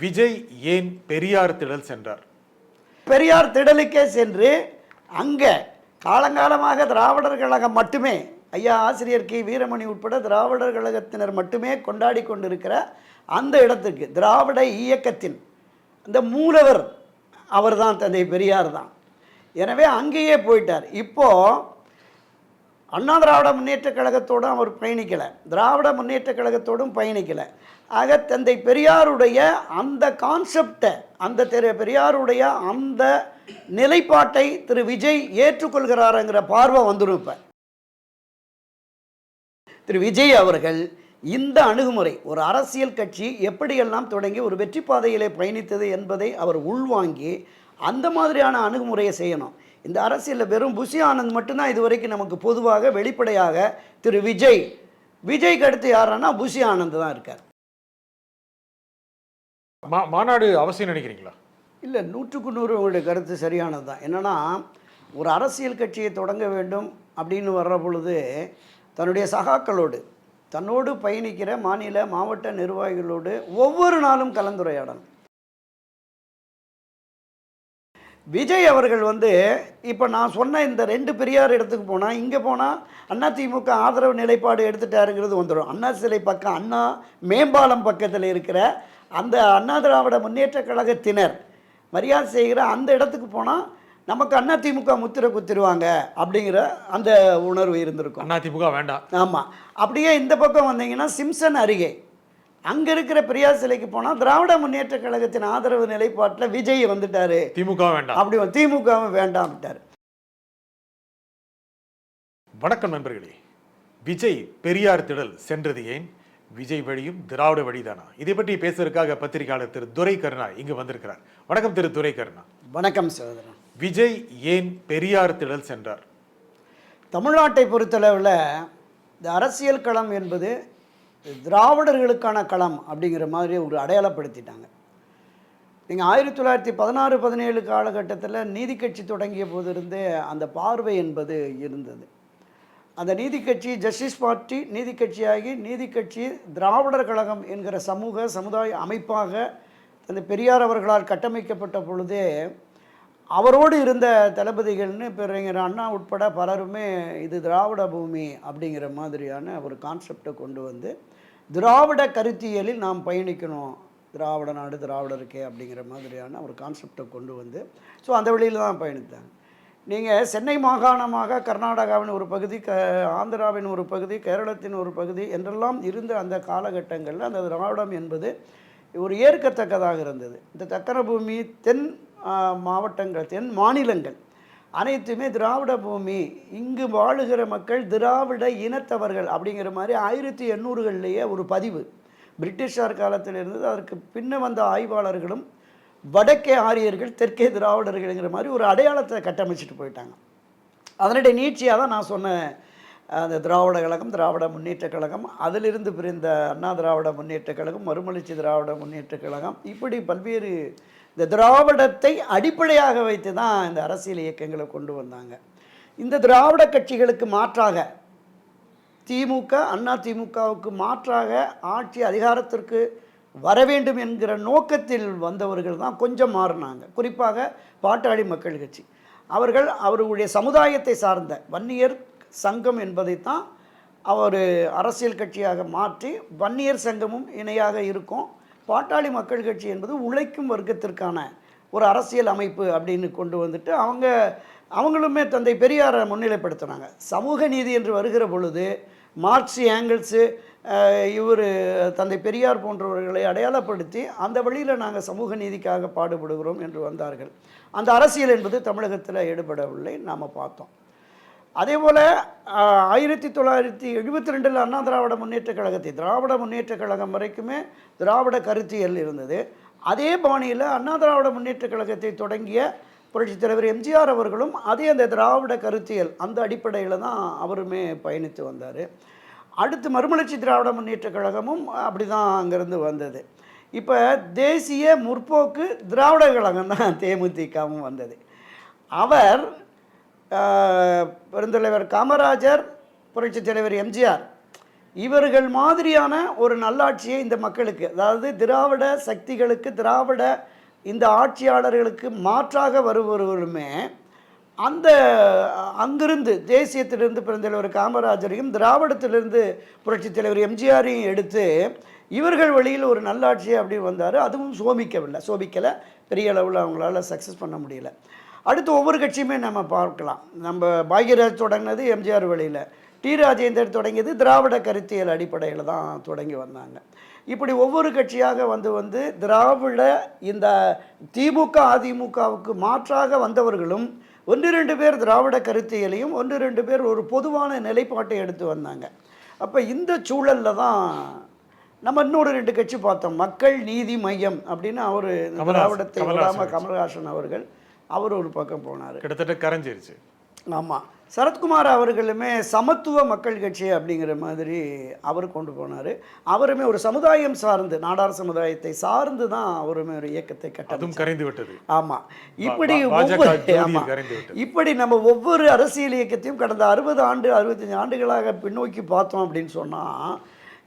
விஜய் ஏன் பெரியார் திடல் சென்றார்? பெரியார் திடலுக்கே சென்று அங்கே காலங்காலமாக திராவிடர் கழகம் மட்டுமே ஐயா ஆசிரியர் கி. வீரமணி உட்பட திராவிடர் கழகத்தினர் மட்டுமே கொண்டாடி கொண்டிருக்கிற அந்த இடத்துக்கு திராவிட இயக்கத்தின் அந்த மூலவர் அவர் தான் தந்தை பெரியார் தான். எனவே அங்கேயே போயிட்டார். இப்போது அண்ணா திராவிட முன்னேற்ற கழகத்தோடும் அவர் பயணிக்கலை. திராவிட முன்னேற்ற கழகத்தோடும் பயணிக்கலை. ஆக தந்தை பெரியாருடைய அந்த கான்செப்டை அந்த திரு பெரியாருடைய அந்த நிலைப்பாட்டை திரு விஜய் ஏற்றுக்கொள்கிறாருங்கிற பார்வை வந்துடும் இப்போ திரு விஜய் அவர்கள் இந்த அணுகுமுறை ஒரு அரசியல் கட்சி எப்படியெல்லாம் தொடங்கி ஒரு வெற்றி பாதையிலே பயணித்தது என்பதை அவர் உள்வாங்கி அந்த மாதிரியான அணுகுமுறையை செய்யணும். இந்த அரசியலில் வெறும் புஷி ஆனந்த் மட்டும்தான் இதுவரைக்கும் நமக்கு பொதுவாக வெளிப்படையாக திரு விஜய் விஜய்க்கு அடுத்து யாருன்னா புஷி ஆனந்த் தான் இருக்கார். மா மாநாடு அவசியம் நினைக்கிறீங்களா? இல்லை நூற்றுக்கு நூறு உங்களுடைய கருத்து சரியானது தான் என்னென்னா ஒரு அரசியல் கட்சியை தொடங்க வேண்டும் அப்படின்னு வர்ற பொழுது தன்னுடைய சகாக்களோடு தன்னோடு பயணிக்கிற மாநில மாவட்ட நிர்வாகிகளோடு ஒவ்வொரு நாளும் கலந்துரையாடணும். விஜய் அவர்கள் வந்து இப்போ நான் சொன்ன இந்த ரெண்டு பெரியார் இடத்துக்கு போனால் இங்கே போனால் அதிமுக ஆதரவு நிலைப்பாடு எடுத்துட்டாருங்கிறது வந்துடும் அண்ணா சிலை பக்கம் அண்ணா மேம்பாலம் பக்கத்தில் இருக்கிற அந்த அண்ணா திராவிட முன்னேற்ற கழகத்தினர் மரியாதை செய்கிற அந்த இடத்துக்கு போனால் நமக்கு அதிமுக முத்திரை குத்திருவாங்க அப்படிங்கிற அந்த உணர்வு இருந்திருக்கும். அதிமுக வேண்டாம். ஆமாம் அப்படியே இந்த பக்கம் வந்தீங்கன்னா சிம்சன் அருகே. அங்கே இருக்கிற பெரியார் சிலைக்கு போனால் திராவிட முன்னேற்ற கழகத்தின் ஆதரவு நிலைப்பாட்டில் விஜய் வந்துட்டாரு. திமுக வேண்டாம். அப்படி திமுகவும் வேண்டாம்ட்டார் வணக்கம் நண்பர்களே. விஜய் பெரியார் திடல் சென்றது ஏன்? விஜய் வழியும் திராவிட வழிதானா? இதை பற்றி பேசுவதற்காக பத்திரிகையாளர் திரு துரை கருணா இங்கு வந்திருக்கிறார். வணக்கம் திரு துரை கருணா வணக்கம் சகோதரன் விஜய் ஏன் பெரியார் திடல் சென்றார்? தமிழ்நாட்டை பொறுத்தளவில் இந்த அரசியல் களம் என்பது திராவிடர்களுக்கான களம் அப்படிங்கிற மாதிரி ஒரு அடையாளப்படுத்திட்டாங்க. நீங்கள் ஆயிரத்தி தொள்ளாயிரத்தி பதினாறு பதினேழு காலகட்டத்தில் நீதி கட்சி தொடங்கிய போதிருந்தே அந்த பார்வை என்பது இருந்தது. அந்த நீதி கட்சி ஜஸ்டிஸ் பார்ட்டி நீதி கட்சியாகி நீதி கட்சி திராவிடர் கழகம் என்கிற சமூக சமுதாய அமைப்பாக அந்த பெரியார் அவர்களால் கட்டமைக்கப்பட்ட பொழுதே அவரோடு இருந்த தளபதிகள்னு பெருங்கர் அண்ணா உட்பட பலருமே இது திராவிட பூமி அப்படிங்கிற மாதிரியான ஒரு கான்செப்டை கொண்டு வந்து திராவிட கருத்தியலில் நாம் பயணிக்கணும். திராவிட நாடு திராவிடருக்கே அப்படிங்கிற மாதிரியான ஒரு கான்செப்டை கொண்டு வந்து ஸோ அந்த வழியில் தான் பயணித்தாங்க. நீங்கள் சென்னை மாகாணமாக கர்நாடகாவின் ஒரு பகுதி க ஆந்திராவின் ஒரு பகுதி கேரளத்தின் ஒரு பகுதி என்றெல்லாம் இருந்த அந்த காலகட்டங்களில் அந்த திராவிடம் என்பது ஒரு ஏற்கத்தக்கதாக இருந்தது. இந்த சக்கர பூமி தென் மாவட்டங்கள் தென் மாநிலங்கள் அனைத்துமே திராவிட பூமி. இங்கு வாழுகிற மக்கள் திராவிட இனத்தவர்கள் அப்படிங்கிற மாதிரி ஆயிரத்தி எண்ணூறுகள்லேயே ஒரு பதிவு. பிரிட்டிஷார் காலத்தில் இருந்தது அதற்கு பின்ன வந்த ஆய்வாளர்களும் வடக்கே ஆரியர்கள் தெற்கே திராவிடர்கள்ங்கிற மாதிரி ஒரு அடையாளத்தை கட்டமைச்சிட்டு போயிட்டாங்க. அதனுடைய நீட்சியாக தான் நான் சொன்ன அந்த திராவிட கழகம் திராவிட முன்னேற்றக் கழகம் அதிலிருந்து பிரிந்த அண்ணா திராவிட முன்னேற்றக் கழகம் மறுமலர்ச்சி திராவிட முன்னேற்றக் கழகம் இப்படி பல்வேறு இந்த திராவிடத்தை அடிப்படையாக வைத்து தான் இந்த அரசியல் இயக்கங்களை கொண்டு வந்தாங்க. இந்த திராவிட கட்சிகளுக்கு மாற்றாக திமுக அண்ணா திமுகவுக்கு மாற்றாக ஆட்சி அதிகாரத்திற்கு வர வேண்டும் என்கிற நோக்கத்தில் வந்தவர்கள் தான் கொஞ்சம் மாறினாங்க. குறிப்பாக பாட்டாளி மக்கள் கட்சி. அவர்கள் அவர்களுடைய சமுதாயத்தை சார்ந்த வன்னியர் சங்கம் என்பதைத்தான் அவர் அரசியல் கட்சியாக மாற்றி வன்னியர் சங்கமும் இணையாக இருக்கும். பாட்டாளி மக்கள் கட்சி என்பது உழைக்கும் வர்க்கத்திற்கான ஒரு அரசியல் அமைப்பு அப்படின்னு கொண்டு வந்துட்டு அவங்க அவங்களுமே தந்தை பெரியாரை முன்னிலைப்படுத்துனாங்க. சமூக நீதி என்று வருகிற பொழுது மார்க்ஸ் ஏங்கிள்ஸு இவர் தந்தை பெரியார் போன்றவர்களை அடையாளப்படுத்தி அந்த வழியில் நாங்கள் சமூக நீதிக்காக பாடுபடுகிறோம் என்று வந்தார்கள். அந்த அரசியல் என்பது தமிழகத்தில் ஈடுபடவில்லை நாம் பார்த்தோம். அதே போல் ஆயிரத்தி தொள்ளாயிரத்தி எழுபத்தி ரெண்டில் அண்ணா திராவிட முன்னேற்ற கழகத்தை திராவிட முன்னேற்ற கழகம் வரைக்குமே திராவிட கருத்தியல் இருந்தது. அதே பாணியில் அண்ணா திராவிட முன்னேற்ற கழகத்தை தொடங்கிய புரட்சித் தலைவர் எம்ஜிஆர் அவர்களும் அதே அந்த திராவிட கருத்தியல் அந்த அடிப்படையில் தான் அவருமே பயணித்து வந்தார். அடுத்து மறுமலர்ச்சி திராவிட முன்னேற்ற கழகமும் அப்படி தான் அங்கேருந்து வந்தது. இப்போ தேசிய முற்போக்கு திராவிட கழகம் தான் தேமுதிகவும் வந்தது. அவர் பெருந்தலைவர் காமராஜர் புரட்சித் தலைவர் எம்ஜிஆர் இவர்கள் மாதிரியான ஒரு நல்லாட்சியை இந்த மக்களுக்கு அதாவது திராவிட சக்திகளுக்கு திராவிட இந்த ஆட்சியாளர்களுக்கு மாற்றாக வருபவர்களுமே அந்த அங்கிருந்து தேசியத்திலிருந்து பிறந்தவர் காமராஜரையும் திராவிடத்திலிருந்து புரட்சித் தலைவர் எம்ஜிஆரையும் எடுத்து இவர்கள் வழியில் ஒரு நல்லாட்சி அப்படின்னு வந்தார். அதுவும் சோபிக்கவில்லை. சோபிக்கலை. பெரிய அளவில் அவங்களால சக்ஸஸ் பண்ண முடியல. அடுத்து ஒவ்வொரு கட்சியுமே நம்ம பார்க்கலாம். நம்ம பாக்யராஜ் தொடங்கினது எம்ஜிஆர் வழியில். டி. ராஜேந்தர் தொடங்கியது திராவிட கருத்தியல் அடிப்படையில் தான் தொடங்கி வந்தாங்க. இப்படி ஒவ்வொரு கட்சியாக வந்து வந்து திராவிட இந்த திமுக அதிமுகவுக்கு மாற்றாக வந்தவர்களும் ஒன்று ரெண்டு பேர் திராவிட கருத்தியலையும் ஒன்று ரெண்டு பேர் ஒரு பொதுவான நிலைப்பாட்டை எடுத்து வந்தாங்க. அப்போ இந்த சூழலில் தான் நம்ம இன்னொரு ரெண்டு கட்சி பார்த்தோம். மக்கள் நீதி மையம் அப்படின்னு அவர் திராவிடத்தை விடாமல் கமல்ஹாசன். அவர்கள் அவர் ஒரு பக்கம் போனார். கிட்டத்தட்ட கரைஞ்சிருச்சு. ஆமாம் சரத்குமார் அவர்களுமே சமத்துவ மக்கள் கட்சி அப்படிங்கிற மாதிரி அவர் கொண்டு போனார். அவருமே ஒரு சமுதாயம் சார்ந்து நாடார் சமுதாயத்தை சார்ந்து தான் அவருமே ஒரு இயக்கத்தை கட்ட அதுவும் கரைந்து விட்டது ஆமாம் இப்படி ஒவ்வொரு ஆமாம். இப்படி நம்ம ஒவ்வொரு அரசியல் இயக்கத்தையும் கடந்த அறுபது ஆண்டு அறுபத்தஞ்சு ஆண்டுகளாக பின்னோக்கி பார்த்தோம் அப்படின்னு சொன்னால்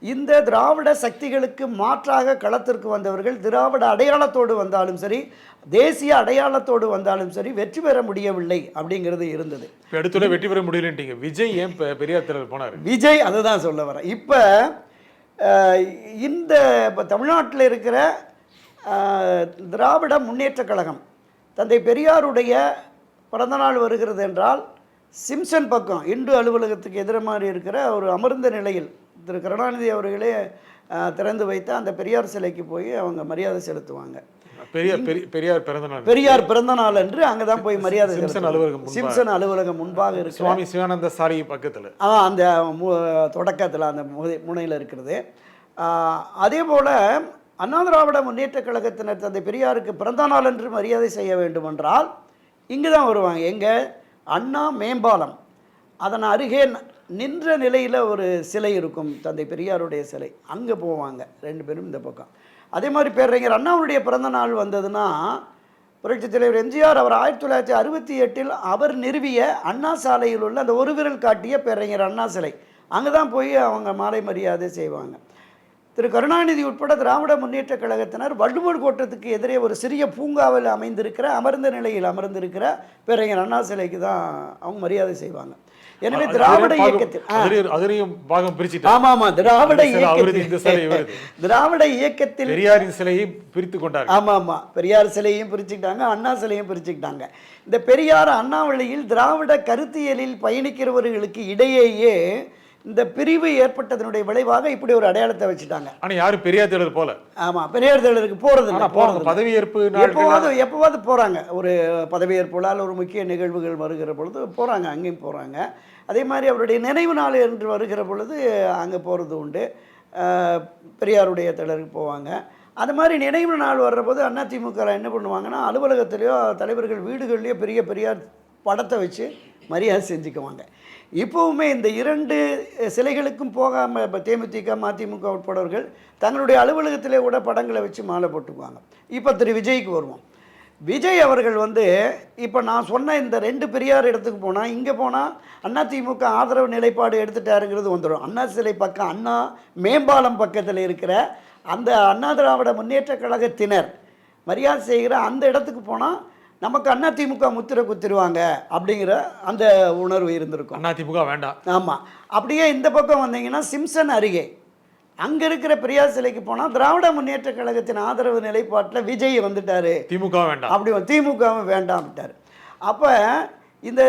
இந்த திராவிட சக்திகளுக்கு மாற்றாக களத்திற்கு வந்தவர்கள் திராவிட அடையாளத்தோடு வந்தாலும் சரி தேசிய அடையாளத்தோடு வந்தாலும் சரி வெற்றி பெற முடியவில்லை அப்படிங்கிறது இருந்தது. இப்போ எடுத்துல வெற்றி பெற முடியலன்ட்டீங்க. விஜய் ஏன் பெரியார் திடல் போனார்? விஜய் அதை தான் சொல்ல வரேன். இப்போ இந்த இப்போ தமிழ்நாட்டில் இருக்கிற திராவிட முன்னேற்றக் கழகம் தந்தை பெரியாருடைய பிறந்தநாள் வருகிறது என்றால் சிம்சன் பக்கம் இந்து அலுவலகத்துக்கு எதிர மாதிரி இருக்கிற ஒரு அமர்ந்த நிலையில் திரு கருணாநிதி அவர்களே திறந்து வைத்த அந்த பெரியார் சிலைக்கு போய் அவங்க மரியாதை செலுத்துவாங்க. பெரியார் பெரி- பெரியார் பிறந்த நாள். பெரியார் பிறந்த நாள் அன்று அங்கே தான் போய் மரியாதை சிம்சன். அலுவலகம். சிம்சன் அலுவலகம் முன்பாக இருக்கிற சுவாமி சிவானந்த சாரி பக்கத்துல. ஆ அந்த தொடக்கத்தில் அந்த முனையில் இருக்கிறது. அதே போல் அண்ணா திராவிட முன்னேற்றக் கழகத்தினர் தந்தை பெரியாருக்கு பிறந்த நாள் என்று மரியாதை செய்ய வேண்டுமென்றால் இங்கு தான் வருவாங்க. எங்கே? அண்ணா மேம்பாலம். அதன் அருகே நின்ற நிலையில் ஒரு சிலை இருக்கும் தந்தை பெரியாருடைய சிலை. அங்கே போவாங்க ரெண்டு பேரும் இந்த பக்கம். அதே மாதிரி பேரறிஞர் அண்ணாவுடைய பிறந்த நாள் வந்ததுன்னா புரட்சி தலைவர் எம்ஜிஆர் அவர் ஆயிரத்தி தொள்ளாயிரத்தி அறுபத்தி எட்டில் அவர் நிறுவிய அண்ணா சாலையில் உள்ள அந்த ஒரு விரல் காட்டிய பேரறிஞர் அண்ணா சிலை. அங்கே தான் போய் அவங்க மாலை மரியாதை செய்வாங்க. திரு கருணாநிதி உட்பட திராவிட முன்னேற்றக் கழகத்தினர் வள்ளுவர் கோட்டத்துக்கு எதிரே ஒரு சிறிய பூங்காவில் அமைந்திருக்கிற அமர்ந்த நிலையில் அமர்ந்திருக்கிற பேரறிஞர் அண்ணா சிலைக்கு தான் அவங்க மரியாதை செய்வாங்க. எனவே திராவிட இயக்கத்தில். அதுலயும் பாகம் பிரிச்சுட்டார் ஆமா ஆமா திராவிட இயக்கத்தில். திராவிட இயக்கத்தில் பெரியாரின் சிலையை பிரித்து கொண்டார் ஆமா ஆமா பெரியார் சிலையும் பிரிச்சுக்கிட்டாங்க அண்ணா சிலையும் பிரிச்சுக்கிட்டாங்க இந்த பெரியார் அண்ணா வழியில் திராவிட கருத்தியலில் பயணிக்கிறவர்களுக்கு இடையேயே இந்த பிரிவு ஏற்பட்டதனுடைய விளைவாக இப்படி ஒரு அடையாளத்தை வச்சுட்டாங்க. ஆனா யாரும் பெரியார் திடல் போல? ஆமா பெரியார் திடலுக்கு போறது போறாங்க போறது பதவியேற்பு நாட்கள் எப்போவாது எப்போவாது போகிறாங்க ஒரு பதவியேற்புலால் ஒரு முக்கிய நிகழ்வுகள் வருகிற பொழுது போகிறாங்க அங்கேயும் போகிறாங்க அதே மாதிரி அவருடைய நினைவு நாள் என்று வருகிற பொழுது அங்கே போகிறது உண்டு. பெரியாருடைய திடலுக்கு போவாங்க. அது மாதிரி நினைவு நாள் வர்றபோது அதிமுக என்ன பண்ணுவாங்கன்னா அலுவலகத்திலேயோ தலைவர்கள் வீடுகள்லேயோ பெரிய பெரியார் படத்தை வச்சு மரியாதை செஞ்சுக்குவாங்க. இப்போவுமே இந்த இரண்டு சிலைகளுக்கும் போகாமல் இப்போ தேமுதிக மதிமுக உட்படவர்கள் தங்களுடைய அலுவலகத்திலே கூட படங்களை வச்சு மாலை போட்டுக்குவாங்க. இப்போ திரு விஜய்க்கு வருவோம். விஜய் அவர்கள் வந்து இப்போ நான் சொன்ன இந்த ரெண்டு பெரியார் இடத்துக்கு போனால் இங்கே போனால் அதிமுக ஆதரவு நிலைப்பாடு எடுத்துட்டாருங்கிறது வந்துடும் அண்ணா சிலை பக்கம் அண்ணா மேம்பாலம் பக்கத்தில் இருக்கிற அந்த அண்ணா திராவிட முன்னேற்ற கழகத்தினர் மரியாதை செய்கிற அந்த இடத்துக்கு போனால் நமக்கு அதிமுக முத்திரை குத்திருவாங்க அப்படிங்கிற அந்த உணர்வு இருந்திருக்கும். அதிமுக வேண்டாம். ஆமாம் அப்படியே இந்த பக்கம் வந்தீங்கன்னா சிம்சன் அருகே. அங்கே இருக்கிற பெரியார் சிலைக்கு போனால் திராவிட முன்னேற்றக் கழகத்தின் ஆதரவு நிலைப்பாட்டில் விஜய் வந்துட்டாரு. திமுக வேண்டாம். அப்படி திமுகவும் வேண்டாம்ட்டார் அப்போ இந்த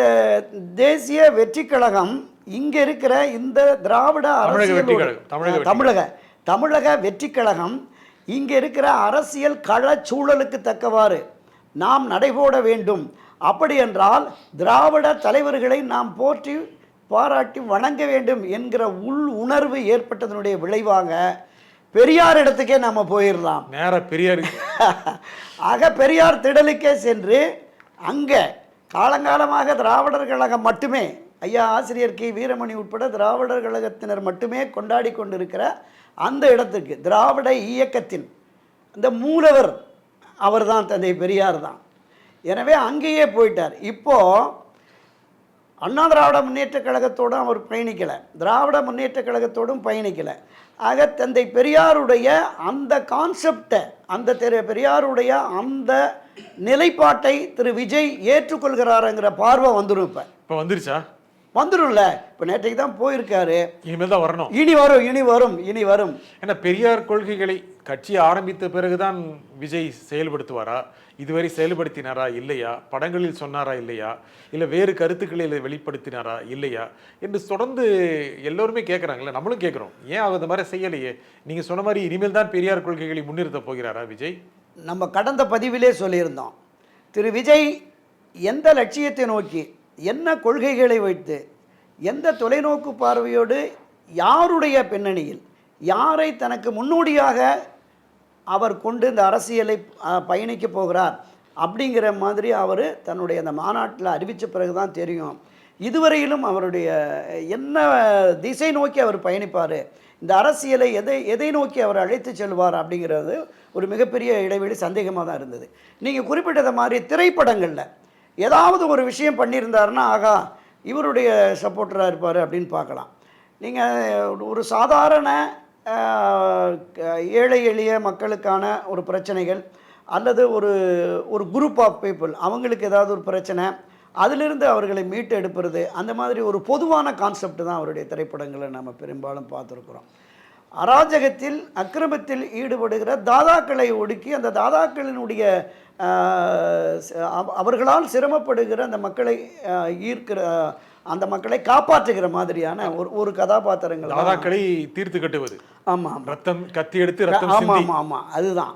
தேசிய வெற்றி கழகம் இங்கே இருக்கிற இந்த திராவிட வெற்றி தமிழக தமிழக வெற்றி கழகம் இங்கே இருக்கிற அரசியல் கள சூழலுக்கு தக்கவாறு. நாம் நடைபோட வேண்டும். அப்படி என்றால் திராவிட தலைவர்களை நாம் போற்றி பாராட்டி வணங்க வேண்டும் என்கிற உள் உணர்வு ஏற்பட்டதனுடைய விளைவாக பெரியார் இடத்துக்கே நம்ம போயிடலாம். நேரா பெரியார். ஆக பெரியார் திடலுக்கே சென்று அங்கே காலங்காலமாக திராவிடர் கழகம் மட்டுமே ஐயா ஆசிரியர் கி. வீரமணி உட்பட திராவிடர் கழகத்தினர் மட்டுமே கொண்டாடி கொண்டிருக்கிற அந்த இடத்துக்கு திராவிட இயக்கத்தின் அந்த மூலவர் அவர்தான் தந்தை பெரியார் தான். எனவே அங்கேயே போயிட்டார். இப்போ அண்ணா திராவிட முன்னேற்ற கழகத்தோடும் அவர் பயணிக்கலை. திராவிட முன்னேற்ற கழகத்தோடும் பயணிக்கலை. ஆக தந்தை பெரியாருடைய அந்த கான்செப்டை அந்த திரு பெரியாருடைய அந்த நிலைப்பாட்டை திரு விஜய் ஏற்றுக்கொள்கிறாருங்கிற பார்வை வந்துடும் இப்போ. இப்போ வந்துருச்சா? வந்துடும்ல இப்போ நேற்றைக்கு தான் போயிருக்காரு. இனிமேல் தான் வரணும். இனி வரும் இனி வரும் இனி வரும். ஏன்னா பெரியார் கொள்கைகளை கட்சி ஆரம்பித்த பிறகுதான் விஜய் செயல்படுத்துவாரா? இதுவரை செயல்படுத்தினாரா? இல்லையா? படங்களில் சொன்னாரா? இல்லையா? இல்லை வேறு கருத்துக்களில் வெளிப்படுத்தினாரா? இல்லையா? என்று தொடர்ந்து எல்லோருமே கேட்குறாங்கல்ல நம்மளும் கேட்குறோம் ஏன் அவர் அந்த மாதிரி செய்யலையே? நீங்கள் சொன்ன மாதிரி இனிமேல் தான் பெரியார் கொள்கைகளை முன்னிறுத்த போகிறாரா விஜய்? நம்ம கடந்த பதிவிலே சொல்லியிருந்தோம். திரு விஜய் எந்த லட்சியத்தை நோக்கி என்ன கொள்கைகளை வைத்து எந்த தொலைநோக்கு பார்வையோடு யாருடைய பின்னணியில் யாரை தனக்கு முன்னோடியாக அவர் கொண்டு இந்த அரசியலை பயணிக்க போகிறார் அப்படிங்கிற மாதிரி அவர் தன்னுடைய அந்த மாநாட்டில் அறிவித்த பிறகு தான் தெரியும். இதுவரையிலும் அவருடைய என்ன திசை நோக்கி அவர் பயணிப்பார்? இந்த அரசியலை எதை எதை நோக்கி அவர் அழைத்து செல்வார் அப்படிங்கிறது ஒரு மிகப்பெரிய இடைவெளி சந்தேகமாக தான் இருந்தது. நீங்கள் குறிப்பிட்டதை மாதிரி திரைப்படங்களில் ஏதாவது ஒரு விஷயம் பண்ணியிருந்தாருன்னா ஆகா இவருடைய சப்போர்ட்டராக இருப்பார் அப்படின்னு பார்க்கலாம். நீங்கள் ஒரு சாதாரண ஏழை எளிய மக்களுக்கான ஒரு பிரச்சனைகள் அல்லது ஒரு ஒரு குரூப் ஆஃப் பீப்புள் அவங்களுக்கு ஏதாவது ஒரு பிரச்சனை அதிலிருந்து அவர்களை மீட்டு எடுப்பது அந்த மாதிரி ஒரு பொதுவான கான்செப்ட் தான் அவருடைய திரைப்படங்களை நம்ம பெரும்பாலும் பார்த்துருக்குறோம். அராஜகத்தில் அக்கிரமத்தில் ஈடுபடுகிற தாதாக்களை ஒடுக்கி அந்த தாதாக்களினுடைய அவர்களால் சிரமப்படுகிற அந்த மக்களை ஈர்க்கிற அந்த மக்களை காப்பாற்றுகிற மாதிரியான ஒரு ஒரு கதாபாத்திரங்கள். தாதாக்களை தீர்த்து கட்டுவது. ஆமா ஆமா. ரத்தம் கத்தி எடுத்து ரத்தம் ஆமா ஆமா ஆமா. அதுதான்.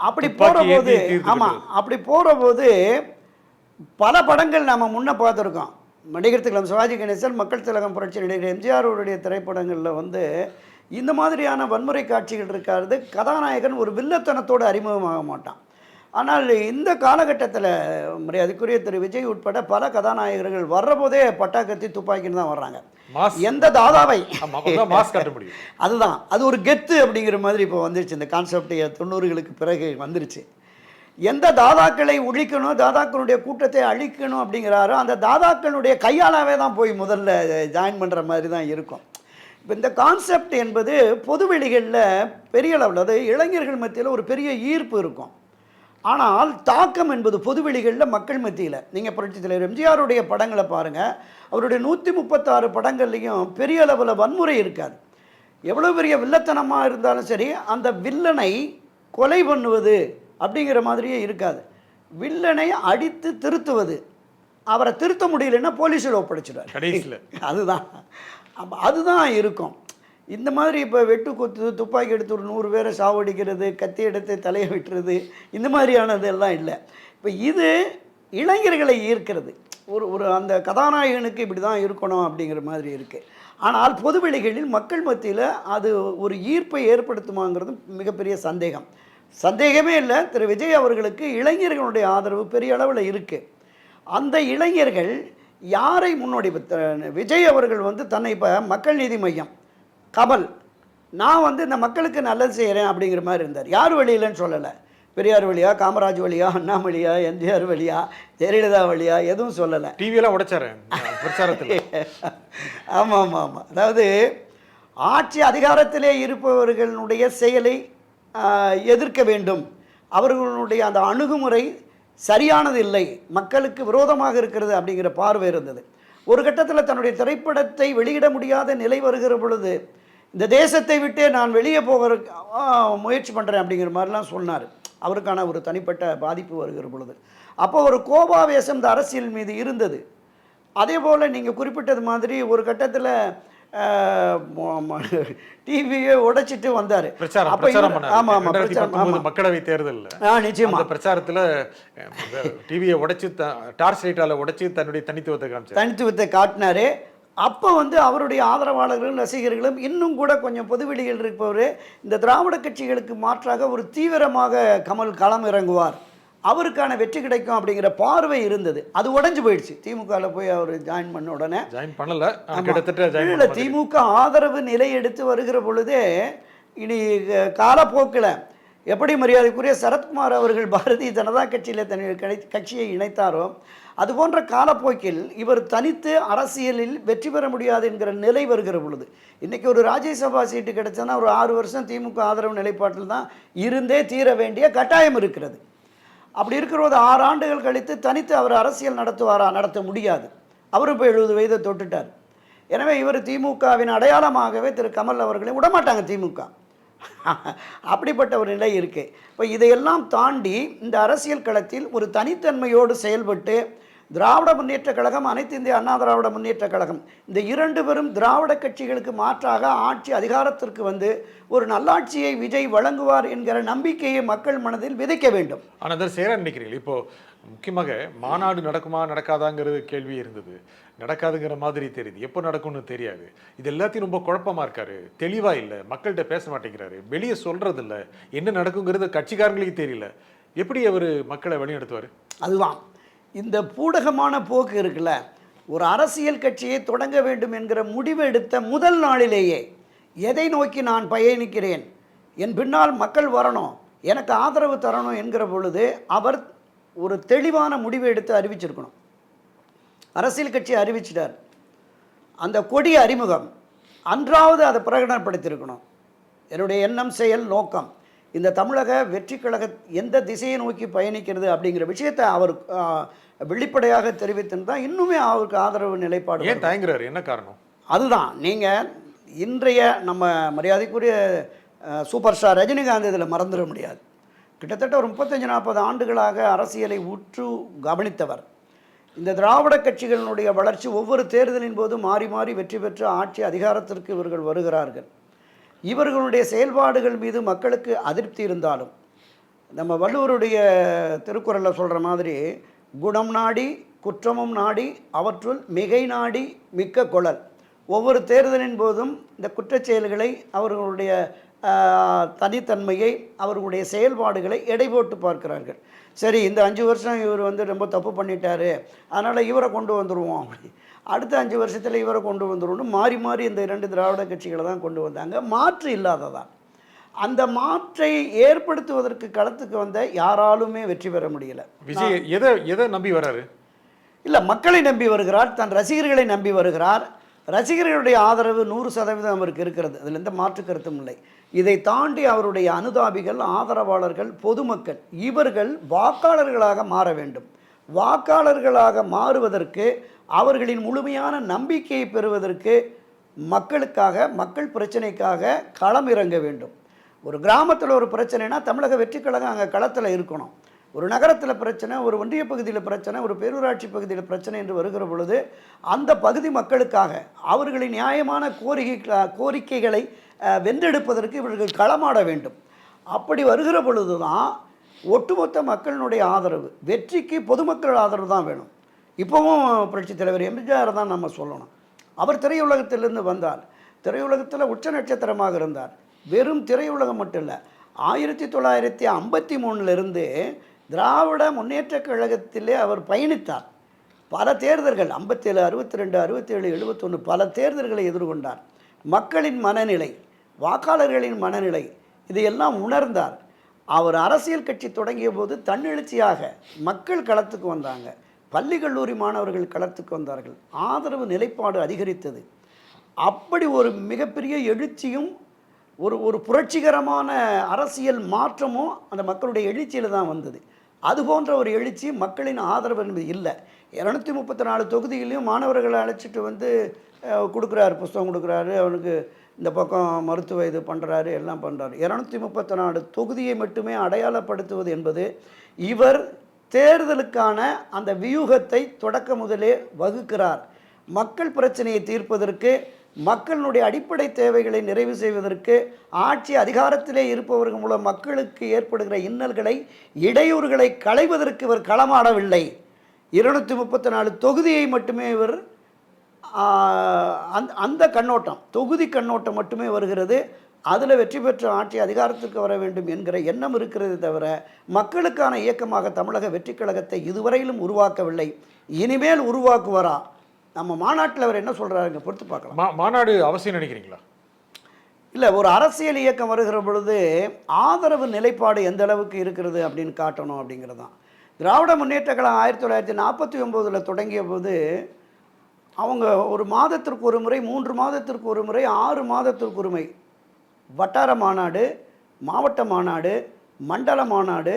அப்படி துப்பாக்கி போறபோது ஏந்தி தீர்த்து ஆமா அப்படி போறபோது பல படங்கள் நாம முன்ன பார்த்துருக்கோம். நடிகர் திலகம் சிவாஜி கணேசன் மக்கள் திலகம் புரட்சி நடிகர் எம்ஜிஆர் அவருடைய திரைப்படங்களில் வந்து இந்த மாதிரியான வன்முறை காட்சிகள் இருக்காது. கதாநாயகன் ஒரு வில்லத்தனத்தோடு அறிமுகமாக மாட்டான். ஆனால் இந்த காலகட்டத்தில் மரியாதைக்குரிய திரு விஜய் உட்பட பல கதாநாயகர்கள் வர்றபோதே பட்டாக்கத்தி துப்பாக்கின்னு தான் வர்றாங்க. எந்த தாதாவை? அதுதான். அது ஒரு கெத்து அப்படிங்கிற மாதிரி இப்போ வந்துருச்சு. இந்த கான்செப்ட் தொண்ணூறுகளுக்கு பிறகு வந்துருச்சு. எந்த தாதாக்களை ஒழிக்கணும் தாதாக்களுடைய கூட்டத்தை அழிக்கணும் அப்படிங்கிறாரோ அந்த தாதாக்களுடைய கையாலாவே தான் போய் முதல்ல ஜாயின் பண்ணுற மாதிரி தான் இருக்கும். இப்போ இந்த கான்செப்ட் என்பது பொதுவெளிகளில் பெரிய அளவில் அது இளைஞர்கள் மத்தியில் ஒரு பெரிய ஈர்ப்பு இருக்கும். ஆனால் தாக்கம் என்பது பொதுவெளிகளில் மக்கள் மத்தியில். நீங்கள் புரட்சி தலைவர் எம்ஜிஆருடைய படங்களை பாருங்கள் அவருடைய நூற்றி முப்பத்தாறு படங்கள்லையும் பெரிய அளவில் வன்முறை இருக்காது. எவ்வளோ பெரிய வில்லத்தனமாக இருந்தாலும் சரி அந்த வில்லனை கொலை பண்ணுவது அப்படிங்கிற மாதிரியே இருக்காது. வில்லனை அடித்து திருத்துவது. அவரை திருத்த முடியலன்னா போலீஸில் ஒப்படைச்சிடுவார். கடைசியில. அதுதான். அப்ப அதுதான் இருக்கும். இந்த மாதிரி இப்போ வெட்டு குத்து துப்பாக்கி எடுத்து ஒரு நூறு பேரை சாவடிக்கிறது கத்தி எடுத்து தலையை வெட்டுறது இந்த மாதிரியானது எல்லாம் இல்லை. இப்போ இது இளைஞர்களை ஈர்க்கிறது. ஒரு ஒரு அந்த கதாநாயகனுக்கு இப்படி தான் இருக்கணும் அப்படிங்கிற மாதிரி இருக்குது ஆனால் பொதுவெளிகளில் மக்கள் மத்தியில் அது ஒரு ஈர்ப்பை ஏற்படுத்துமாங்கிறது மிகப்பெரிய சந்தேகம். சந்தேகமே இல்லை. திரு விஜய் அவர்களுக்கு இளைஞர்களுடைய ஆதரவு பெரிய அளவில் இருக்குது அந்த இளைஞர்கள் யாரை முன்னோடி? விஜய் அவர்கள் வந்து தன்னை இப்போ மக்கள் நீதி மையம் கமல் நான் வந்து இந்த மக்களுக்கு நல்லது செய்கிறேன் அப்படிங்கிற மாதிரி இருந்தார். யார் வழியிலன்னு சொல்லலை. பெரியார் வழியா காமராஜ் வழியா அண்ணா வழியா எம்ஜிஆர் வழியா ஜெயலலிதா வழியா எதுவும் சொல்லலை. டிவியெல்லாம் உடைச்சாரு. பிரச்சாரத்துல. ஆமாம் ஆமாம் ஆமாம் அதாவது ஆட்சி அதிகாரத்திலே இருப்பவர்களுடைய செயலை எதிர்க்க வேண்டும். அவர்களுடைய அந்த அணுகுமுறை சரியானது இல்லை மக்களுக்கு விரோதமாக இருக்கிறது அப்படிங்கிற பார்வை இருந்தது. ஒரு கட்டத்தில் தன்னுடைய திரைப்படத்தை வெளியிட முடியாத நிலை வருகிற பொழுது இந்த தேசத்தை விட்டே நான் வெளியே போகிற முயற்சி பண்ணுறேன் அப்படிங்கிற மாதிரிலாம் சொன்னார். அவருக்கான ஒரு தனிப்பட்ட பாதிப்பு வருகிற பொழுது. அப்போ ஒரு கோபாவேசம் இந்த அரசியல் மீது இருந்தது. அதே போல் நீங்கள் குறிப்பிட்டது மாதிரி ஒரு கட்டத்தில் டிவியை உடைச்சிட்டு வந்தார். மக்களவை தேர்தல்ல. ஆ நிச்சயமா. பிரச்சாரத்துல டிவியை உடைச்சு த- டார்ச் லைட்டால உடைச்சு தன்னுடைய தனித்துவத்தை தனித்துவத்தை காட்டினாரு. அப்போ வந்து அவருடைய ஆதரவாளர்களும் ரசிகர்களும் இன்னும் கூட கொஞ்சம் பொதுவெளியில் இருப்பவர் இந்த திராவிட கட்சிகளுக்கு மாற்றாக ஒரு தீவிரமாக கமல் களம் இறங்குவார். அவருக்கான வெற்றி கிடைக்கும் அப்படிங்கிற பார்வை இருந்தது. அது உடைஞ்சு போயிடுச்சு. திமுகவில் போய் அவர் ஜாயின் பண்ண உடனே. ஜாயின் பண்ணல. இல்ல, திமுக ஆதரவு நிலை எடுத்து வருகிற பொழுதே இனி காலப்போக்கில் எப்படி மரியாதைக்குரிய சரத்குமார் அவர்கள் பாரதிய ஜனதா கட்சியில் தன் கடை- கட்சியை இணைத்தாரோ அது போன்ற காலப்போக்கில் இவர் தனித்து அரசியலில் வெற்றி பெற முடியாது என்கிற நிலை வருகிற பொழுது இன்றைக்கி ஒரு ராஜ்யசபா சீட்டு கிடைச்சதுன்னா ஒரு ஆறு வருஷம் திமுக ஆதரவு நிலைப்பாட்டில் தான் இருந்தே தீர வேண்டிய கட்டாயம் இருக்கிறது. அப்படி இருக்கிறபோது ஆறு ஆண்டுகள் கழித்து தனித்து அவர் அரசியல் நடத்துவாரா? நடத்த முடியாது. அவரும் இப்போ எழுபது வயதை தொட்டுட்டார். எனவே இவர் திமுகவின் அடையாளமாகவே திரு கமல் அவர்களை விடமாட்டாங்க திமுக. அப்படிப்பட்ட ஒரு நிலை இருக்கு. இப்போ இதையெல்லாம் தாண்டி இந்த அரசியல் களத்தில் ஒரு தனித்தன்மையோடு செயல்பட்டு திராவிட முன்னேற்றக் கழகம் அனைத்து இந்திய அண்ணா திராவிட முன்னேற்றக் கழகம். இந்த இரண்டு பேரும் திராவிட கட்சிகளுக்கு மாற்றாக ஆட்சி அதிகாரத்திற்கு வந்து ஒரு நல்லாட்சியை விஜய் வழங்குவார் என்கிற நம்பிக்கையை மக்கள் மனதில் விதைக்க வேண்டும். ஆனால் சேர நினைக்கிறீங்க இப்போ முக்கியமாக மாநாடு நடக்குமா நடக்காதாங்கிறது கேள்வி இருந்தது. நடக்காதுங்கிற மாதிரி தெரியுது. எப்போ நடக்கும்னு தெரியாது. இது எல்லாத்தையும் ரொம்ப குழப்பமா இருக்காரு. தெளிவா இல்லை. மக்கள்கிட்ட பேச மாட்டேங்கிறாரு. வெளியே சொல்றது இல்ல என்ன நடக்குங்கிறது கட்சிக்காரங்களுக்கு தெரியல. எப்படி அவர் மக்களை வழிநடத்துவார்? அதுதான். இந்த பூடகமான போக்கு இருக்குல்ல ஒரு அரசியல் கட்சியை தொடங்க வேண்டும் என்கிற முடிவு எடுத்த முதல் நாளிலேயே எதை நோக்கி நான் பயணிக்கிறேன்? என் பின்னால் மக்கள் வரணும் எனக்கு ஆதரவு தரணும் என்கிற பொழுது அவர் ஒரு தெளிவான முடிவு எடுத்து அறிவிச்சிருக்கணும். அரசியல் கட்சி அறிவிச்சிட்டார். அந்த கொடி அறிமுகம் அன்றாவது அதை பிரகடனப்படுத்தியிருக்கணும். என்னுடைய எண்ணம் செயல் நோக்கம் இந்த தமிழக வெற்றி கழக எந்த திசையை நோக்கி பயணிக்கிறது அப்படிங்கிற விஷயத்தை அவர் வெளிப்படையாக தெரிவித்திருந்தால் இன்னுமே அவருக்கு ஆதரவு நிலைப்பாடு ஏன் தயங்குறாரு? என்ன காரணம்? அதுதான். நீங்கள் இன்றைய நம்ம மரியாதைக்குரிய சூப்பர் ஸ்டார் ரஜினிகாந்த் இதில் மறந்துட முடியாது. கிட்டத்தட்ட ஒரு முப்பத்தஞ்சு நாற்பது ஆண்டுகளாக அரசியலை உற்று கவனித்தவர். இந்த திராவிட கட்சிகளினுடைய வளர்ச்சி ஒவ்வொரு தேர்தலின் போது மாறி மாறி வெற்றி பெற்று ஆட்சி அதிகாரத்திற்கு இவர்கள் வருகிறார்கள். இவர்களுடைய செயல்பாடுகள் மீது மக்களுக்கு அதிருப்தி இருந்தாலும் நம்ம வள்ளுவருடைய திருக்குறளில் சொல்கிற மாதிரி குணம் நாடி குற்றமும் நாடி அவற்றுள் மிகை நாடி மிக்க குழல். ஒவ்வொரு தேர்தலின் போதும் இந்த குற்றச்செயல்களை அவர்களுடைய தனித்தன்மையை அவர்களுடைய செயல்பாடுகளை எடை போட்டு பார்க்கிறார்கள். சரி இந்த அஞ்சு வருஷம் இவர் வந்து ரொம்ப தப்பு பண்ணிட்டாரு. அதனால் இவரை கொண்டு வந்துடுவோம் அப்படி. அடுத்த அஞ்சு வருஷத்தில் இவரை கொண்டு வந்துடுவோம்னு மாறி மாறி இந்த இரண்டு திராவிட கட்சிகளை தான் கொண்டு வந்தாங்க. மாற்று இல்லாததான். அந்த மாற்றை ஏற்படுத்துவதற்கு களத்துக்கு வந்த யாராலுமே வெற்றி பெற முடியல. விஜய் எதை எதை நம்பி வராரு? இல்லை மக்களை நம்பி வருகிறார் தன் ரசிகர்களை நம்பி வருகிறார். ரசிகர்களுடைய ஆதரவு நூறு சதவீதம் அவருக்கு இருக்கிறது. அதில் எந்த மாற்று கருத்தும் இல்லை. இதை தாண்டி அவருடைய அனுதாபிகள் ஆதரவாளர்கள் பொதுமக்கள் இவர்கள் வாக்காளர்களாக மாற வேண்டும். வாக்காளர்களாக மாறுவதற்கு அவர்களின் முழுமையான நம்பிக்கையை பெறுவதற்கு மக்களுக்காக மக்கள் பிரச்சனைக்காக களம் இறங்க வேண்டும். ஒரு கிராமத்தில் ஒரு பிரச்சனைனா தமிழக வெற்றிக்கழகம் அங்கே களத்தில் இருக்கணும். ஒரு நகரத்தில் பிரச்சனை ஒரு ஒன்றிய பகுதியில் பிரச்சனை ஒரு பேரூராட்சி பகுதியில் பிரச்சனை என்று வருகிற பொழுது அந்த பகுதி மக்களுக்காக அவர்களின் நியாயமான கோரிக்கை கோரிக்கைகளை வென்றெடுப்பதற்கு இவர்கள் களமாட வேண்டும். அப்படி வருகிற பொழுது தான் ஒட்டுமொத்த மக்களினுடைய ஆதரவு வெற்றிக்கு பொதுமக்கள் ஆதரவு தான் வேணும். இப்போவும் புரட்சித் தலைவர் எம்ஜிஆர் தான் நம்ம சொல்லணும். அவர் திரையுலகத்திலிருந்து வந்தார். திரையுலகத்தில் உச்ச நட்சத்திரமாக இருந்தார். வெறும் திரையுலகம் மட்டும் இல்லை ஆயிரத்தி தொள்ளாயிரத்தி ஐம்பத்தி மூணுலேருந்து திராவிட முன்னேற்ற கழகத்திலே அவர் பயணித்தார். பல தேர்தல்கள் ஐம்பத்தேழு அறுபத்தி ரெண்டு அறுபத்தேழு எழுபத்தொன்று பல தேர்தல்களை எதிர்கொண்டார். மக்களின் மனநிலை வாக்காளர்களின் மனநிலை இதையெல்லாம் உணர்ந்தார். அவர் அரசியல் கட்சி தொடங்கிய போது தன்னெழுச்சியாக மக்கள் களத்துக்கு வந்தாங்க. பள்ளி கல்லூரி மாணவர்கள் களத்துக்கு வந்தார்கள். ஆதரவு நிலைப்பாடு அதிகரித்தது. அப்படி ஒரு மிகப்பெரிய எழுச்சியும் ஒரு ஒரு புரட்சிகரமான அரசியல் மாற்றமும் அந்த மக்களுடைய எழுச்சியில் தான் வந்தது. அது போன்ற ஒரு எழுச்சி மக்களின் ஆதரவு என்பது இல்லை. இரநூத்தி முப்பத்தி நாலு தொகுதியிலையும் மாணவர்களை அழைச்சிட்டு வந்து கொடுக்குறாரு புஸ்தகம் கொடுக்குறாரு அவனுக்கு இந்த பக்கம் மருத்துவ இது பண்ணுறாரு எல்லாம் பண்ணுறாரு இரநூத்தி முப்பத்தி நாலு தொகுதியை மட்டுமே அடையாளப்படுத்துவது என்பது இவர் தேர்தலுக்கான அந்த வியூகத்தை தொடக்க முதலே வகுக்கிறார். மக்கள் பிரச்சனையை தீர்ப்பதற்கு மக்களுடைய அடிப்படை தேவைகளை நிறைவு செய்வதற்கு ஆட்சி அதிகாரத்திலே இருப்பவர்கள் மூலம் மக்களுக்கு ஏற்படுகிற இன்னல்களை இடையூறுகளை களைவதற்கு இவர் களமாடவில்லை. இருநூற்றி முப்பத்தி நாலு தொகுதியை மட்டுமே இவர் அந் அந்த அந்த கண்ணோட்டம் தொகுதி கண்ணோட்டம் மட்டுமே வருகிறது. அதில் வெற்றி பெற்ற ஆட்சி அதிகாரத்துக்கு வர வேண்டும் என்கிற எண்ணம் இருக்கிறது தவிர மக்களுக்கான இயக்கமாக தமிழக வெற்றி கழகத்தை இதுவரையிலும் உருவாக்கவில்லை. இனிமேல் உருவாக்குவாரா? நம்ம மாநாட்டில் அவர் என்ன சொல்கிறாருங்க பொறுத்து பார்க்கலாம். மா மாநாடு அவசியம் நினைக்கிறீங்களா? இல்லை ஒரு அரசியல் இயக்கம் வருகிற பொழுது ஆதரவு நிலைப்பாடு எந்த அளவுக்கு இருக்கிறது அப்படின்னு காட்டணும் அப்படிங்கிறது தான் திராவிட முன்னேற்ற கழகம் ஆயிரத்தி தொள்ளாயிரத்தி நாற்பத்தி ஒம்போதில் தொடங்கிய போது அவங்க ஒரு மாதத்திற்கு ஒரு முறை மூன்று மாதத்திற்கு ஒரு முறை ஆறு மாதத்திற்கு ஒரு முறை வட்டார மாநாடு மாவட்ட மாநாடு மண்டல மாநாடு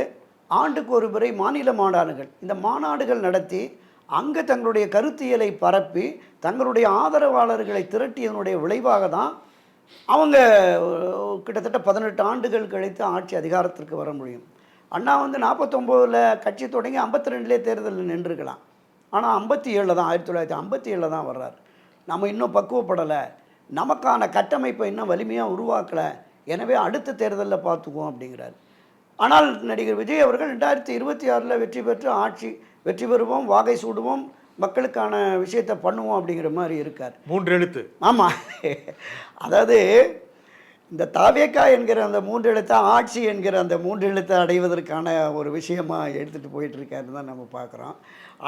ஆண்டுக்கு ஒரு முறை மாநில மாநாடுகள். இந்த மாநாடுகள் நடத்தி அங்கே தங்களுடைய கருத்தியலை பரப்பி தங்களுடைய ஆதரவாளர்களை திரட்டியதனுடைய விளைவாக தான் அவங்க கிட்டத்தட்ட பதினெட்டு ஆண்டுகள் கழித்து ஆட்சி அதிகாரத்திற்கு வர முடியும். அண்ணா வந்து நாற்பத்தொம்போதில் கட்சி தொடங்கி ஐம்பத்தி ரெண்டுலேயே தேர்தலில் நின்றுக்கலாம். ஆனால் ஐம்பத்தி ஏழில் தான் ஆயிரத்தி தொள்ளாயிரத்தி ஐம்பத்தி ஏழில் தான் வர்றார். நம்ம இன்னும் பக்குவப்படலை. நமக்கான கட்டமைப்பை இன்னும் வலிமையாக உருவாக்கலை. எனவே அடுத்த தேர்தலில் பார்த்துக்குவோம் அப்படிங்கிறார். ஆனால் நடிகர் விஜய் அவர்கள் ரெண்டாயிரத்தி இருபத்தி ஆறில் வெற்றி பெற்று ஆட்சி வெற்றி பெறுவோம் வாகை சூடுவோம் மக்களுக்கான விஷயத்தை பண்ணுவோம் அப்படிங்கிற மாதிரி இருக்கார். மூன்று எழுத்து. ஆமாம் அதாவது இந்த தாவேக்கா என்கிற அந்த மூன்று எழுத்தை ஆட்சி என்கிற அந்த மூன்று எழுத்தை அடைவதற்கான ஒரு விஷயமா எடுத்துகிட்டு போயிட்டு இருக்காருன்னு தான் நம்ம பார்க்குறோம்.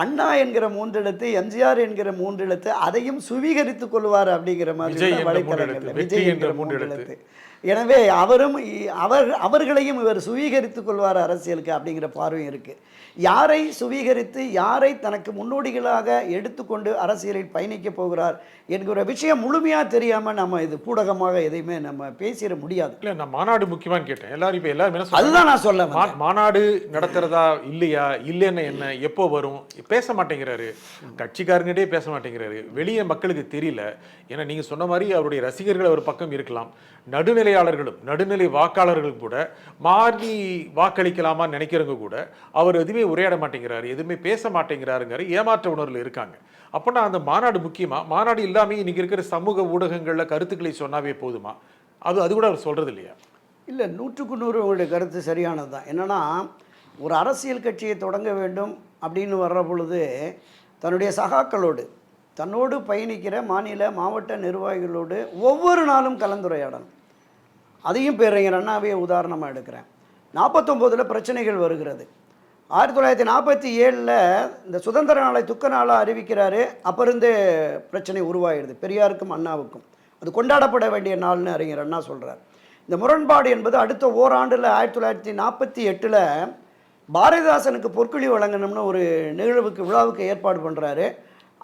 அண்ணா என்கிற மூன்று எழுத்து எம்ஜிஆர் என்கிற மூன்று எழுத்து அதையும் சுவீகரித்துக் கொள்வார் அப்படிங்கிற மாதிரி வெற்றி விஜய் என்கிற மூன்று எழுத்து. எனவே அவரும் அவர் அவர்களையும் இவர் சுவீகரித்துக் கொள்வார் அரசியலுக்கு அப்படிங்கிற பார்வையும் இருக்குது யாரை சுவீகரித்து யாரை தனக்கு முன்னோடிகளாக எடுத்துக்கொண்டு அரசியலில் பயணிக்க போகிறார் என்கிற விஷயம் முழுமையாக தெரியாமல் நம்ம இது பூடகமாக எதையுமே நம்ம பேசிட முடியாது. இல்ல நான் மாநாடு முக்கியமான்னு கேட்டேன். எல்லாரும் இப்ப எல்லாரும்? அதுதான் நான் சொல்ல மாநாடு நடத்துறதா இல்லையா? இல்லைன்னா என்ன? எப்போ வரும்? பேச மாட்டேங்கிறாரு. கட்சிக்காரங்கிட்டே பேச மாட்டேங்கிறாரு. வெளியே மக்களுக்கு தெரியல. ஏன்னா நீங்க சொன்ன மாதிரி அவருடைய ரசிகர்கள் ஒரு பக்கம் இருக்கலாம். நடுநிலையாளர்களும் நடுநிலை வாக்காளர்களும் கூட மாறி வாக்களிக்கலாமான்னு நினைக்கிறவங்க கூட அவர் எதுவுமே உரையாட மாட்டேங்கிறாரு எதுவுமே பேச மாட்டேங்கிறாருங்கிற ஏமாற்ற உணர்வில் இருக்காங்க. அப்பனா அந்த மாநாடு முக்கியமா? மாநாடு இல்லாமல் இன்றைக்கி இருக்கிற சமூக ஊடகங்களில் கருத்துக்களை சொன்னாவே போதுமா? அது அது கூட அவர் சொல்றது இல்லையா இல்லை நூற்றுக்கு நூறு அவருடைய கருத்து சரியானது தான். என்னென்னா ஒரு அரசியல் கட்சியை தொடங்க வேண்டும் அப்படின்னு வர்ற பொழுது தன்னுடைய சகாக்களோடு தன்னோடு பயணிக்கிற மாநில மாவட்ட நிர்வாகிகளோடு ஒவ்வொரு நாளும் கலந்துரையாடணும். அதையும் பேரறிஞர் அண்ணாவே உதாரணமாக எடுக்கிறேன். நாற்பத்தொம்போதில் பிரச்சனைகள் வருகிறது. ஆயிரத்தி தொள்ளாயிரத்தி நாற்பத்தி ஏழில் இந்த சுதந்திர நாளை துக்க நாளாக அறிவிக்கிறாரு. அப்போ இருந்தே பிரச்சனை உருவாகிடுது பெரியாருக்கும் அண்ணாவுக்கும். அது கொண்டாடப்பட வேண்டிய நாள்னு அறிஞர் அண்ணா சொல்கிறார் இந்த முரண்பாடு என்பது அடுத்த ஓராண்டில் ஆயிரத்தி தொள்ளாயிரத்தி நாற்பத்தி எட்டில் பாரதிதாசனுக்கு பொற்குழி வழங்கணும்னு ஒரு நிகழ்வுக்கு விழாவுக்கு ஏற்பாடு பண்ணுறாரு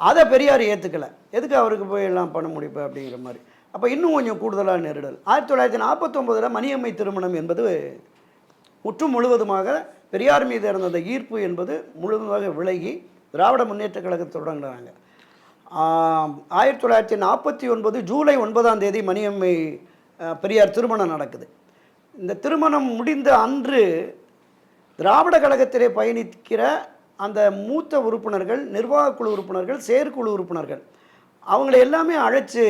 அதை பெரியார் ஏற்றுக்கலை எதுக்கு அவருக்கு போய் எல்லாம் பண்ண முடியும் அப்படிங்கிற மாதிரி? அப்போ இன்னும் கொஞ்சம் கூடுதலாக நெருடல். ஆயிரத்தி தொள்ளாயிரத்தி நாற்பத்தொம்போதில் மணியம்மை திருமணம் என்பது முற்று முழுவதுமாக பெரியார் மீது இருந்த அந்த ஈர்ப்பு என்பது முழுவதுமாக விலகி திராவிட முன்னேற்ற கழகத்தை தொடங்குறாங்க. ஆயிரத்தி தொள்ளாயிரத்தி நாற்பத்தி ஒன்பது ஜூலை ஒன்பதாம் தேதி மணியம்மை பெரியார் திருமணம் நடக்குது. இந்த திருமணம் முடிந்த அன்று திராவிட கழகத்திலே பயணிக்கிற அந்த மூத்த உறுப்பினர்கள் நிர்வாகக்குழு உறுப்பினர்கள் செயற்குழு உறுப்பினர்கள் அவங்கள எல்லாமே அழைச்சு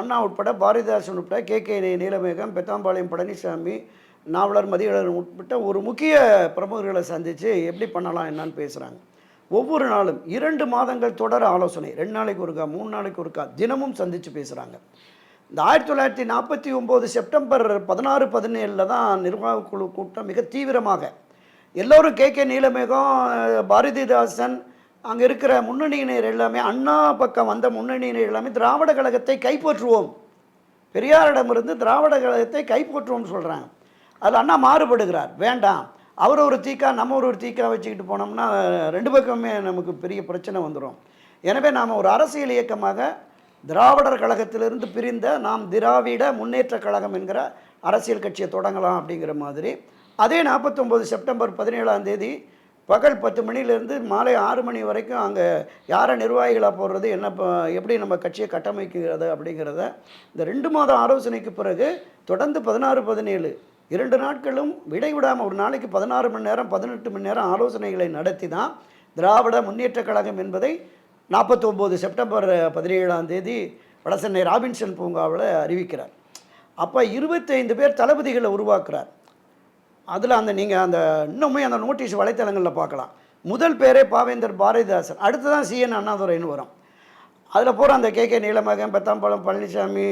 அண்ணா உட்பட பாரதிதாசன் உட்பட கே. கே. நீலமேகம் பெத்தாம்பாளையம் பழனிசாமி நாவலர் மதியழகன் உட்பட்ட ஒரு முக்கிய பிரமுகர்களை சந்தித்து எப்படி பண்ணலாம் என்னன்னு பேசுகிறாங்க ஒவ்வொரு நாளும் இரண்டு மாதங்கள் தொடர் ஆலோசனை. ரெண்டு நாளைக்கு ஒருக்கா மூணு நாளைக்கு ஒருக்கா தினமும் சந்தித்து பேசுகிறாங்க இந்த ஆயிரத்தி தொள்ளாயிரத்தி நாற்பத்தி ஒம்பது செப்டம்பர் பதினாறு பதினேழில் தான் நிர்வாக குழு கூட்டம் மிக தீவிரமாக. எல்லோரும் கே. கே. நீலமேகம் பாரதிதாசன் அங்கே இருக்கிற முன்னணியினர் எல்லாமே அண்ணா பக்கம் வந்த முன்னணியினர் எல்லாமே திராவிட கழகத்தை கைப்பற்றுவோம். பெரியாரிடமிருந்து திராவிட கழகத்தை கைப்பற்றுவோம்னு சொல்கிறாங்க அதில் அண்ணா மாறுபடுகிறார். வேண்டாம். அவர் ஒரு தீக்கா நம்ம ஒரு தீக்கா வச்சுக்கிட்டு போனோம்னா ரெண்டு பக்கமே நமக்கு பெரிய பிரச்சனை வந்துடும் எனவே நாம் ஒரு அரசியல் இயக்கமாக திராவிடர் கழகத்திலிருந்து பிரிந்த நாம் திராவிட முன்னேற்ற கழகம் என்கிற அரசியல் கட்சியை தொடங்கலாம் அப்படிங்கிற மாதிரி. அதே நாற்பத்தொம்போது செப்டம்பர் பதினேழாம் தேதி பகல் பத்து மணிலேருந்து மாலை ஆறு மணி வரைக்கும் அங்கே யாரை நிர்வாகிகளாக போடுறது என்ன ப- எப்படி நம்ம கட்சியை கட்டமைக்கிறது அப்படிங்கிறத இந்த ரெண்டு மாதம் ஆலோசனைக்கு பிறகு தொடர்ந்து பதினாறு பதினேழு இரண்டு நாட்களும் விடைவிடாமல் ஒரு நாளைக்கு பதினாறு மணி நேரம் பதினெட்டு மணி நேரம் ஆலோசனைகளை நடத்தி தான் திராவிட முன்னேற்ற கழகம் என்பதை நாற்பத்தொம்போது செப்டம்பர் பதினேழாம் தேதி வடசென்னை ராபின்சன் பூங்காவில் அறிவிக்கிறார். அப்போ இருபத்தைந்து பேர் தளபதிகளை உருவாக்குறார். அதில் அந்த நீங்கள் அந்த இன்னுமே அந்த நோட்டீஸ் வலைத்தளங்களில் பார்க்கலாம். முதல் பேரே பாவேந்தர் பாரதிதாசன். அடுத்து தான் சிஎன் அண்ணாதுரைன்னு வரும். அதில் பூரா அந்த கே கே நீலமகன் பெத்தாம்பழம் பழனிசாமி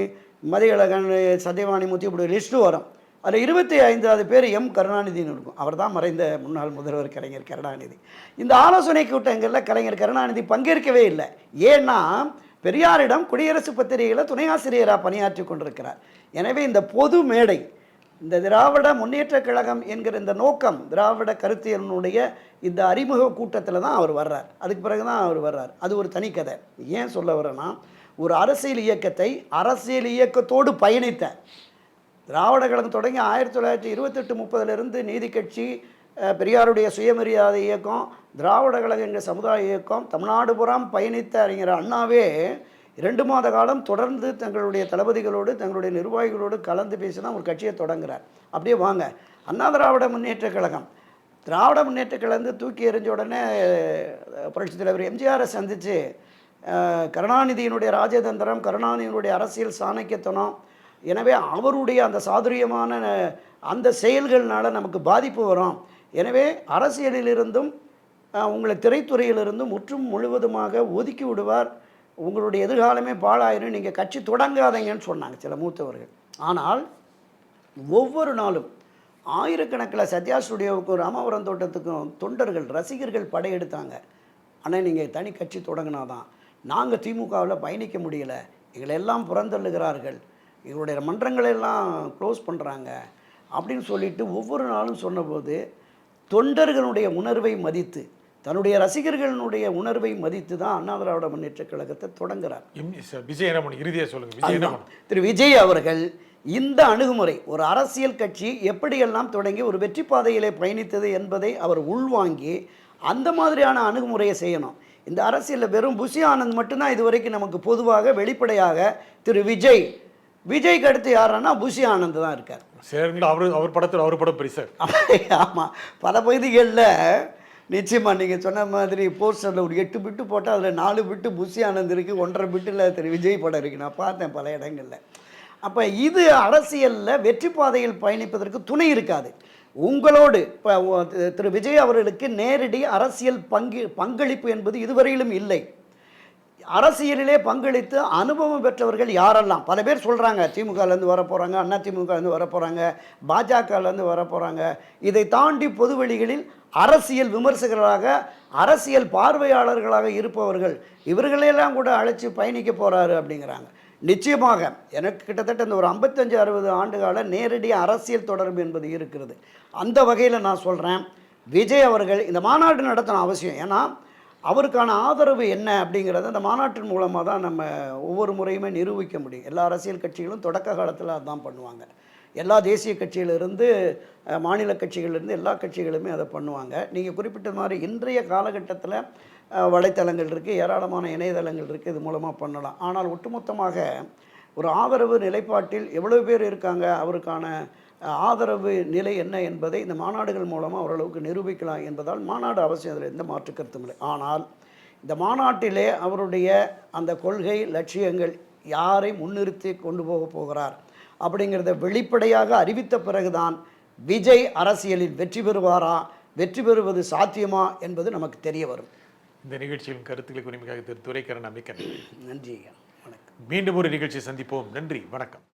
மதியழகன் சத்யவாணி முத்தி இப்படி லிஸ்ட்டு வரும். அதில் இருபத்தி ஐந்தாவது பேர் எம் கருணாநிதினு இருக்கும். அவர் தான் மறைந்த முன்னாள் முதல்வர் கலைஞர் கருணாநிதி. இந்த ஆலோசனை கூட்டங்களில் கலைஞர் கருணாநிதி பங்கேற்கவே இல்லை. ஏன்னா பெரியாரிடம் குடியரசு பத்திரிகையில் துணை ஆசிரியராக பணியாற்றி கொண்டிருக்கிறார். எனவே இந்த பொது மேடை இந்த திராவிட முன்னேற்றக் கழகம் என்கிற இந்த நோக்கம் திராவிட கருத்தியலினுடைய இந்த அறிமுக கூட்டத்தில் தான் அவர் வர்றார். அதுக்கு பிறகு தான் அவர் வர்றார். அது ஒரு தனிக்கதை ஏன் சொல்ல வரேன்னா ஒரு அரசியல் இயக்கத்தை அரசியல் இயக்கத்தோடு பயணித்த திராவிட கழகம் தொடங்கி ஆயிரத்தி தொள்ளாயிரத்தி இருபத்தெட்டு முப்பதுலேருந்து நீதி கட்சி பெரியாருடைய சுயமரியாதை இயக்கம் திராவிட கழகம் என்ற சமுதாய இயக்கம் தமிழ்நாடு புறம் பயணித்த அறிஞர் அண்ணாவே இரண்டு மாத காலம் தொடர்ந்து தங்களுடைய தளபதிகளோடு தங்களுடைய நிர்வாகிகளோடு கலந்து பேசி தான் ஒரு கட்சியை தொடங்குறார். அப்படியே வாங்க. அண்ணா திராவிட முன்னேற்றக் கழகம். திராவிட முன்னேற்றக் கழகம் தூக்கி எறிஞ்ச உடனே புரட்சித் தலைவர் எம்ஜிஆரை சந்தித்து கருணாநிதியினுடைய ராஜதந்திரம் கருணாநிதியினுடைய அரசியல் சாணக்கியத்தனம் எனவே அவருடைய அந்த சாதுரியமான அந்த செயல்கள்னால நமக்கு பாதிப்பு வரும். எனவே அரசியலிலிருந்தும் உங்களை திரைத்துறையிலிருந்தும் முற்றும் முழுவதுமாக ஒதுக்கி விடுவார். உங்களுடைய எதிர்காலமே பாழாயிரும் நீங்கள் கட்சி தொடங்காதீங்கன்னு சொன்னாங்க சில மூத்தவர்கள். ஆனால் ஒவ்வொரு நாளும் ஆயிரக்கணக்கில் சத்யா ஸ்டுடியோவுக்கும் ராமபுரம் தோட்டத்துக்கும் தொண்டர்கள் ரசிகர்கள் படையெடுத்தாங்க ஆனால் நீங்கள் தனி கட்சி தொடங்கினாதான் நாங்கள் திமுகவில் பயணிக்க முடியல. எங்களை எல்லாம் புறந்தள்ளுகிறார்கள். இவருடைய மன்றங்களை எல்லாம் க்ளோஸ் பண்ணுறாங்க அப்படின்னு சொல்லிட்டு ஒவ்வொரு நாளும் சொன்னபோது தொண்டர்களுடைய உணர்வை மதித்து தன்னுடைய ரசிகர்களுடைய உணர்வை மதித்து தான் அண்ணா திராவிட முன்னேற்றக் கழகத்தை தொடங்குறார். சார் விஜய் என்ன பண்ணு இறுதியா சொல்லுங்க. திரு விஜய் அவர்கள் இந்த அணுகுமுறை ஒரு அரசியல் கட்சி எப்படியெல்லாம் தொடங்கி ஒரு வெற்றி பாதையிலே பயணித்தது என்பதை அவர் உள்வாங்கி அந்த மாதிரியான அணுகுமுறையை செய்யணும். இந்த அரசியலில் வெறும் புஷி ஆனந்த் மட்டும்தான் இதுவரைக்கும் நமக்கு பொதுவாக வெளிப்படையாக திரு விஜய் விஜய்க்கு அடுத்து யாருன்னா புஷி ஆனந்த் தான் இருக்கார். சரிங்களா அவர் அவர் படத்தில் அவர் படம் பெருசார் ஆமாம் பல பகுதிகளில் நிச்சயமாக நீங்கள் சொன்ன மாதிரி போஸ்டரில் ஒரு எட்டு பிட்டு போட்டால் அதில் நாலு பிட்டு புஷி ஆனந்த் இருக்குது ஒன்றரை பிட்டில் திரு விஜய் படம் இருக்குது நான் பார்த்தேன் பல இடங்களில். அப்போ இது அரசியலில் வெற்றி பாதையில் பயணிப்பதற்கு துணை இருக்காது. உங்களோடு இப்போ திரு விஜய் அவர்களுக்கு நேரடி அரசியல் பங்கு பங்களிப்பு என்பது இதுவரையிலும் இல்லை. அரசியலிலே பங்களித்து அனுபவம் பெற்றவர்கள் யாரெல்லாம்? பல பேர் சொல்கிறாங்க திமுகலேருந்து வர போகிறாங்க அண்ணா திமுகலேருந்து வர போகிறாங்க பாஜகலேருந்து வர போகிறாங்க இதை தாண்டி பொதுவெளிகளில் அரசியல் விமர்சகர்களாக அரசியல் பார்வையாளர்களாக இருப்பவர்கள் இவர்களையெல்லாம் கூட அழைச்சி பயணிக்க போகிறாரு அப்படிங்கிறாங்க. நிச்சயமாக எனக்கு கிட்டத்தட்ட இந்த ஒரு ஐம்பத்தஞ்சு அறுபது ஆண்டுகால நேரடி அரசியல் தொடர்பு என்பது இருக்கிறது. அந்த வகையில் நான் சொல்கிறேன் விஜய் அவர்கள் இந்த மாநாடு நடத்தணும் அவசியம். ஏன்னா அவருக்கான ஆதரவு என்ன அப்படிங்கிறத அந்த மாநாட்டின் மூலமாக தான் நம்ம ஒவ்வொரு முறையுமே நிரூபிக்க முடியும். எல்லா அரசியல் கட்சிகளும் தொடக்க காலத்தில் அதுதான் பண்ணுவாங்க. எல்லா தேசிய கட்சியிலிருந்து மாநில கட்சிகளிலிருந்து எல்லா கட்சிகளுமே அதை பண்ணுவாங்க. நீங்கள் குறிப்பிட்ட மாதிரி இன்றைய காலகட்டத்தில் வலைத்தளங்கள் இருக்குது ஏராளமான இணையதளங்கள் இருக்குது இது மூலமாக பண்ணலாம். ஆனால் ஒட்டுமொத்தமாக ஒரு ஆதரவு நிலைப்பாட்டில் எவ்வளோ பேர் இருக்காங்க? அவருக்கான ஆதரவு நிலை என்ன என்பதை இந்த மாநாடுகள் மூலமாக ஓரளவுக்கு நிரூபிக்கலாம் என்பதால் மாநாடு அவசியம் அதில் எந்த மாற்று கருத்தும் இல்லை. ஆனால் இந்த மாநாட்டிலே அவருடைய அந்த கொள்கை லட்சியங்கள் யாரை முன்னிறுத்தி கொண்டு போக போகிறார் அப்படிங்கிறத வெளிப்படையாக அறிவித்த பிறகுதான் விஜய் அரசியலில் வெற்றி பெறுவாரா வெற்றி பெறுவது சாத்தியமா என்பது நமக்கு தெரிய வரும். இந்த நிகழ்ச்சியின் கருத்துக்களை உரிமைக்காக திரு. துரைக்கரன் அமைக்க நன்றி வணக்கம். மீண்டும் ஒரு நிகழ்ச்சி சந்திப்போம். நன்றி. வணக்கம்.